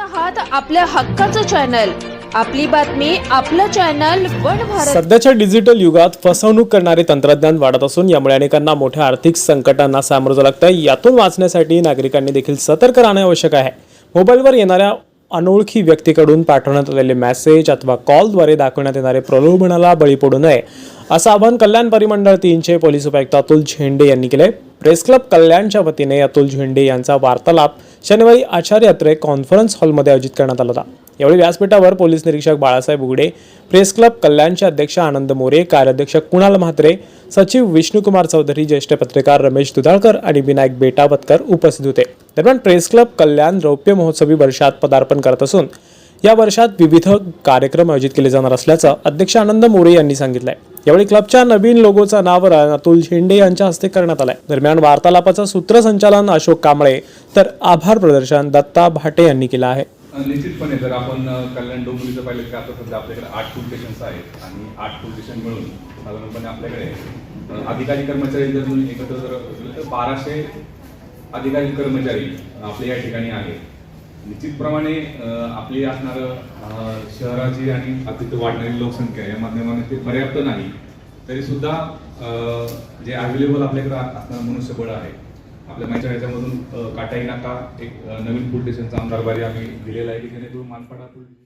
आहात आपल्या हक्काचं चॅनल आपली बातमी आपलं चॅनल वन भारत. सध्याच्या डिजिटल युगात फसवणूक करणारे तंत्रज्ञान वाढत असून यामुळे अनेकांना मोठ्या आर्थिक संकटांना सामोरं जावं लागतं यातून वाचण्यासाठी नागरिकांनी देखील सतर्क राहणे आवश्यक आहे. मोबाईलवर येणाऱ्या अनोळखी व्यक्तीकडून पाठवण्यात आलेले मेसेज अथवा कॉलद्वारे दाखवण्यात येणारे प्रलोभनाला बळी पडू नये असं आवाहन कल्याण परिमंडळ तीनचे पोलीस उपायुक्त अतुल झेंडे यांनी केले प्रेस क्लब कल्याणच्या वतीने अतुल झेंडे यांचा वार्तालाप शनिवारी आचार्य अत्रे कॉन्फरन्स हॉलमध्ये आयोजित करण्यात आला होता. यावेळी व्यासपीठावर पोलीस निरीक्षक बाळासाहेब उघडे प्रेस क्लब कल्याणचे अध्यक्ष आनंद मोरे कार्याध्यक्ष कुणाल म्हात्रे सचिव विष्णुकुमार चौधरी ज्येष्ठ पत्रकार रमेश दुधाळकर आणि विनायक बेटावतकर उपस्थित होते. दरम्यान प्रेस क्लब कल्याण रौप्य महोत्सवी वर्षात पदार्पण करत असून या वर्षात विविध कार्यक्रम आयोजित केले जाणार असल्याचं अध्यक्ष आनंद मोरे यांनी सांगितलंय. यावेळी क्लबच्या नवीन लोगोचं अनावरण अतुल झेंडे यांच्या हस्ते करण्यात आलंय. दरम्यान वार्तालापाचं सूत्रसंचालन अशोक कांबळे तर आभार प्रदर्शन दत्ता भाटे यांनी केलं आहे. निश्चितपणे जर आपण कल्याण डोंबिवलीचं पाहिलं तर आता सध्या आपल्याकडे आठ पोलीस स्टेशन्स आहेत आणि आठ पोलीस स्टेशन मिळून साधारणपणे आपल्याकडे अधिकारी कर्मचारी जर म्हणून एकत्र जर तर बाराशे अधिकारी कर्मचारी आपले या ठिकाणी आहेत. निश्चितप्रमाणे आपली असणारं शहराची आणि अतिथी वाढणारी लोकसंख्या या माध्यमाने ते पर्याप्त नाही. तरी सुद्धा जे अवेलेबल आपल्याकडे असणारं मनुष्यबळ आहे आपल्या मागच्या ह्याच्यामधून काटाई नाका एक नवीन पोलीस स्टेशनचा आम्ही दिलेला आहे की जेणेकरून मानपाडा पोलीस